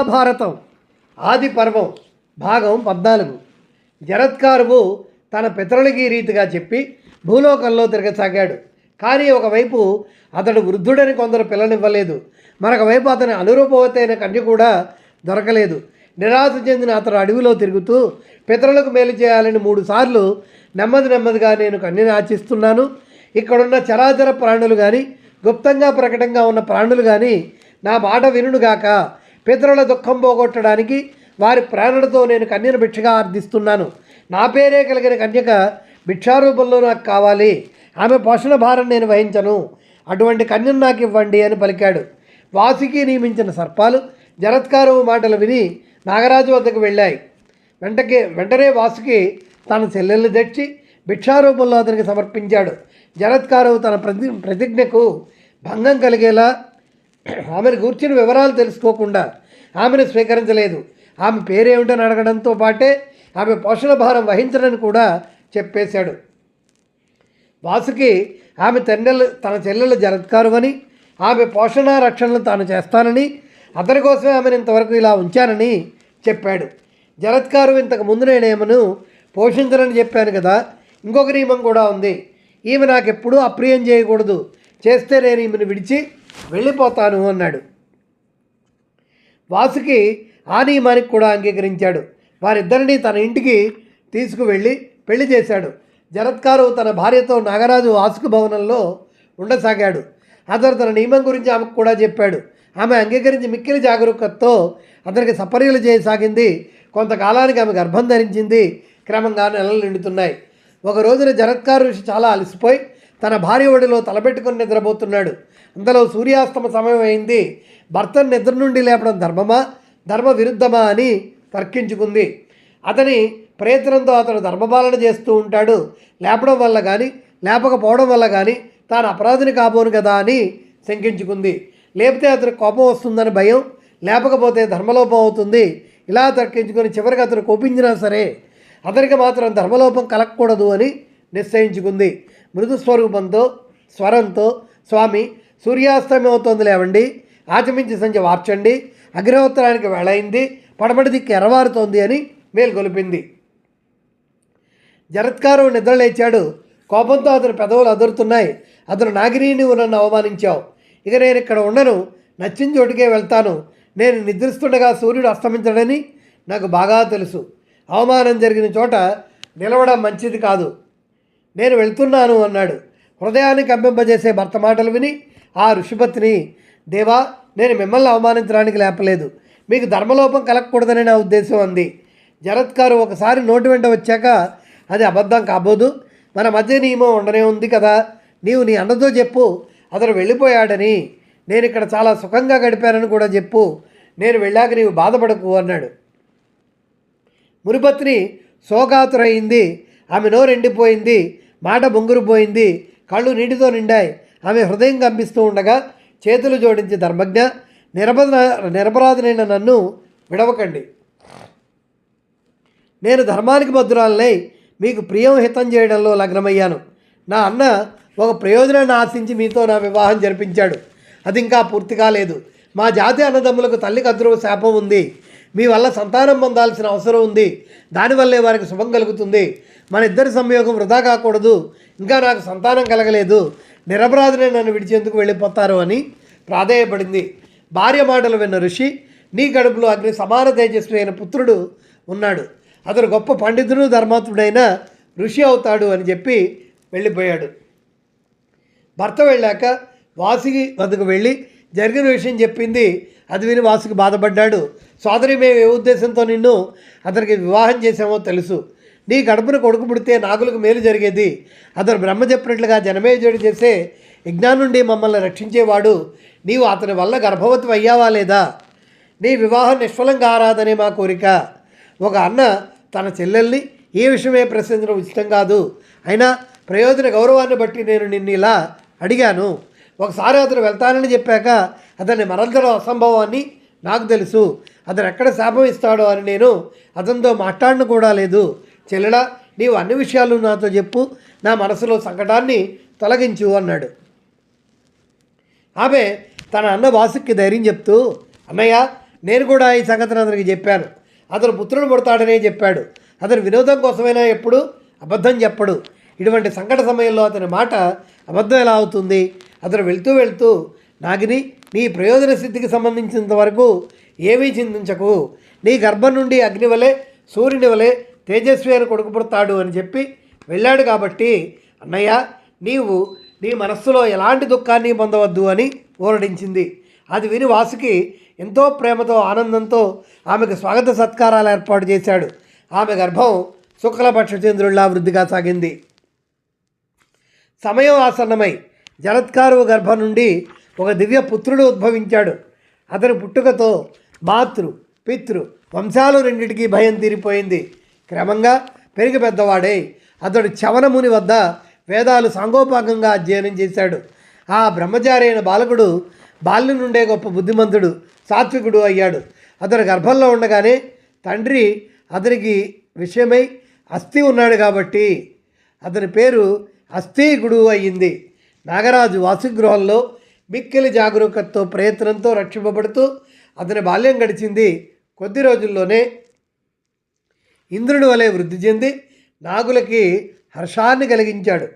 మహాభారతం ఆది పర్వం భాగం పద్నాలుగు. జరత్కారువు తన పితరులకి రీతిగా చెప్పి భూలోకంలో తిరగసాగాడు. కానీ ఒకవైపు అతడు వృద్ధుడని కొందరు పిల్లనివ్వలేదు. మరొక వైపు అతని అనురూపవతైన కన్య కూడా దొరకలేదు. నిరాశ చెందిన అతడు అడవిలో తిరుగుతూ పితరులకు మేలు చేయాలని మూడు సార్లు నెమ్మది నెమ్మదిగా నేను కన్యని ఆచిస్తున్నాను ఇక్కడున్న చరాచర ప్రాణులు కానీ గుప్తంగా ప్రకటంగా ఉన్న ప్రాణులు కానీ నా మాట వినుడుగాక పితరుల దుఃఖం పోగొట్టడానికి వారి ప్రాణులతో నేను కన్యను భిక్షగా అర్థిస్తున్నాను నా పేరే కలిగిన కన్యక భిక్షారూపంలో నాకు కావాలి. ఆమె పోషణ భారం నేను వహించను. అటువంటి కన్యను నాకు ఇవ్వండి అని పలికాడు. వాసుకి నియమించిన సర్పాలు జరత్కారువు మాటలు విని నాగరాజు వద్దకు వెళ్ళాయి. వెంటకే వెంటనే వాసుకి తన చెల్లెళ్ళు తెచ్చి భిక్షారూపంలో అతనికి సమర్పించాడు. జరత్కారు తన ప్రతి ప్రతిజ్ఞకు భంగం కలిగేలా ఆమెను గూర్చిన వివరాలు తెలుసుకోకుండా ఆమెను స్వీకరించలేదు. ఆమె పేరేమిటని అడగడంతో పాటే ఆమె పోషణ భారం వహించడని కూడా చెప్పేశాడు. వాసుకి ఆమె తండ్రి తన చెల్లెలు జరత్కారువని ఆమె పోషణ రక్షణలు తాను చేస్తానని అతని కోసమే ఆమెను ఇంతవరకు ఇలా ఉంచానని చెప్పాడు. జరత్కారు ఇంతకు ముందు నేనేమను పోషించనని చెప్పాను కదా ఇంకొక నియమం కూడా ఉంది. ఈమె నాకెప్పుడూ అప్రియం చేయకూడదు. చేస్తే నేను ఈమెను విడిచి వెళ్ళిపోతాను అన్నాడు. వాసుకి ఆ నియమానికి కూడా అంగీకరించాడు. వారిద్దరిని తన ఇంటికి తీసుకువెళ్ళి పెళ్ళి చేశాడు. జరత్కారు తన భార్యతో నాగరాజు ఆసుకు భవనంలో ఉండసాగాడు. అతను తన నియమం గురించి ఆమెకు కూడా చెప్పాడు. ఆమె అంగీకరించి మిక్కిలి జాగరూకతతో అతనికి సపర్యలు చేయసాగింది. కొంతకాలానికి ఆమె గర్భం ధరించింది. క్రమంగా నెలలు నిండుతున్నాయి. ఒక రోజున జరత్కారు ఋషి చాలా అలసిపోయి తన భార్య ఒడిలో తలపెట్టుకుని నిద్రపోతున్నాడు. అందులో సూర్యాస్తమ సమయం అయింది భర్తను నిద్ర నుండి లేపడం ధర్మమా? ధర్మ విరుద్ధమా అని తర్కించుకుంది. అతని ప్రయత్నంతో అతను ధర్మపాలన చేస్తూ ఉంటాడు. లేపడం వల్ల కానీ లేపకపోవడం వల్ల కానీ తాను అపరాధిని కాబోను కదా అని శంకించుకుంది. లేపితే అతనికి కోపం వస్తుందని భయం లేపకపోతే ధర్మలోపం అవుతుంది. ఇలా తర్కించుకొని చివరికి అతను కోపించినా సరే అతనికి మాత్రం ధర్మలోపం కలగకూడదు అని నిశ్చయించుకుంది. మృదు స్వరూపంతో స్వరంతో స్వామి సూర్యాస్తమయం అవుతోంది లేవండి. ఆచమించి సంధ్య వార్చండి. అగ్రహోత్తరానికి వేళయింది పడమటి దిక్కు ఎరవారుతోంది అని మేల్కొలిపింది జరత్కారం నిద్రలేచాడు కోపంతో అతని పెదవులు అదురుతున్నాయి. అతను నాగిరిని నువ్వు నన్ను అవమానించావు. ఇక నేను ఇక్కడ ఉండను. నచ్చిన చోటుకే వెళ్తాను. నేను నిద్రిస్తుండగా సూర్యుడు అస్తమించడని నాకు బాగా తెలుసు. అవమానం జరిగిన చోట నిలవడం మంచిది కాదు. నేను వెళ్తున్నాను అన్నాడు. హృదయాన్ని కంపింపజేసే భర్త మాటలు విని ఆ ఋషిపత్ని దేవా నేను మిమ్మల్ని అవమానించడానికి లేపలేదు. మీకు ధర్మలోపం కలగకూడదని నా ఉద్దేశం అంది. జరత్కారు ఒకసారి నోటి వెంట వచ్చాక అది అబద్ధం కాబోదు. మన మధ్య నియమం ఉండనే ఉంది కదా. నీవు నీ అన్నతో చెప్పు. అతను వెళ్ళిపోయాడని. నేను ఇక్కడ చాలా సుఖంగా గడిపానని కూడా చెప్పు. నేను వెళ్ళాక నీవు బాధపడకు అన్నాడు. మునిపత్ని శోకాతురైంది ఆమె నోరు ఎండిపోయింది మాట బొంగురుపోయింది కళ్ళు నీటితో నిండాయి. ఆమె హృదయం కంపిస్తూ ఉండగా చేతులు జోడించి ధర్మజ్ఞ నిరపద నిరపరాధనైన నన్ను విడవకండి. నేను ధర్మానికి భద్రాలనై మీకు ప్రియం హితం చేయడంలో లగ్నమయ్యాను. నా అన్న ఒక ప్రయోజనాన్ని ఆశించి మీతో నా వివాహం జరిపించాడు. అది ఇంకా పూర్తి కాలేదు మా జాతి అన్నదమ్ములకు తల్లి కద్రువ శాపం ఉంది. మీ వల్ల సంతానం పొందాల్సిన అవసరం ఉంది. దానివల్లే వారికి శుభం కలుగుతుంది. మన ఇద్దరి సంయోగం వృధా కాకూడదు. ఇంకా నాకు సంతానం కలగలేదు. నిరపరాధనే నన్ను విడిచేందుకు వెళ్ళిపోతారు అని ప్రాధేయపడింది. భార్య మాటలు విన్న ఋషి నీ కడుపులో అగ్ని సమాన తేజస్వి అయిన పుత్రుడు ఉన్నాడు. అతడు గొప్ప పండితుడు ధర్మాత్ముడైన ఋషి అవుతాడు అని చెప్పి వెళ్ళిపోయాడు. భర్త వెళ్ళాక వాసుకి వద్దకు వెళ్ళి జరిగిన విషయం చెప్పింది అది విని వాసుకి బాధపడ్డాడు. సోదరి మేము ఏ ఉద్దేశంతో నిన్ను అతనికి వివాహం చేశామో తెలుసు. నీ గడపను కొడుకు పుడితే నాగులకు మేలు జరిగేది. అతను బ్రహ్మ చెప్పినట్లుగా జనమేజుడు చేసే యజ్ఞానం నుండి మమ్మల్ని రక్షించేవాడు. నీవు అతని వల్ల గర్భవతి అయ్యావా లేదా? నీ వివాహం నిష్ఫలం కారాదనే మా కోరిక. ఒక అన్న తన చెల్లెల్ని ఈ విషయమే ప్రశ్నించడం ఉచితం కాదు. అయినా ప్రయోజన గౌరవాన్ని బట్టి నేను నిన్ను ఇలా అడిగాను. ఒకసారి అతను వెళ్తానని చెప్పాక అతన్ని మరల్చడం అసంభవాన్ని నాకు తెలుసు. అతను ఎక్కడ శాపం ఇస్తాడో అని నేను అతనితో మాట్లాడను కూడా లేదు. చెల్లెడా నీవు అన్ని విషయాలు నాతో చెప్పు. నా మనసులో సంకటాన్ని తొలగించు అన్నాడు. ఆమె తన అన్న వాసుకి ధైర్యం చెప్తూ అన్నయ్య నేను కూడా ఈ సంగతిని అతనికి చెప్పాను. అతను పుత్రుడు పుడతాడనే చెప్పాడు. అతను వినోదం కోసమైనా ఎప్పుడు అబద్ధం చెప్పడు. ఇటువంటి సంకట సమయంలో అతని మాట అబద్ధం ఎలా అవుతుంది అతను వెళ్తూ వెళ్తూ నాగిని నీ ప్రయోజన స్థితికి సంబంధించినంత వరకు ఏమీ చింతించకు. నీ గర్భం నుండి అగ్ని వలె సూర్యుని వలె తేజస్వి అని కొడుకు పుడతాడు అని చెప్పి వెళ్ళాడు కాబట్టి అన్నయ్య నీవు నీ మనస్సులో ఎలాంటి దుఃఖాన్ని పొందవద్దు అని ఊరడించింది. అది విని వాసుకి ఎంతో ప్రేమతో ఆనందంతో ఆమెకు స్వాగత సత్కారాలు ఏర్పాటు చేశాడు. ఆమె గర్భం శుక్లపక్ష చంద్రుల్లా వృద్ధిగా సాగింది. సమయం ఆసన్నమై జలత్కారు గర్భం నుండి ఒక దివ్య పుత్రుడు ఉద్భవించాడు. అతని పుట్టుకతో మాతృ పితృ వంశాలు రెండింటికీ భయం తీరిపోయింది. క్రమంగా పెరిగి పెద్దవాడై అతడు చవనముని వద్ద వేదాలు సాంగోపాకంగా అధ్యయనం చేశాడు. ఆ బ్రహ్మచారి అయిన బాలకుడు బాల్యం నుండే గొప్ప బుద్ధిమంతుడు సాత్వికుడు అయ్యాడు. అతడు గర్భంలో ఉండగానే తండ్రి అతనికి విషయమై అస్థి ఉన్నాడు కాబట్టి అతని పేరు అస్థిగుడు అయ్యింది. నాగరాజు వాసుగృహంలో మిక్కిలి జాగరూకతతో ప్రయత్నంతో రక్షింపబడుతూ అతని బాల్యం గడిచింది. కొద్ది రోజుల్లోనే ఇంద్రుడి వలె వృద్ధి చెంది నాగులకి హర్షాన్ని కలిగించాడు.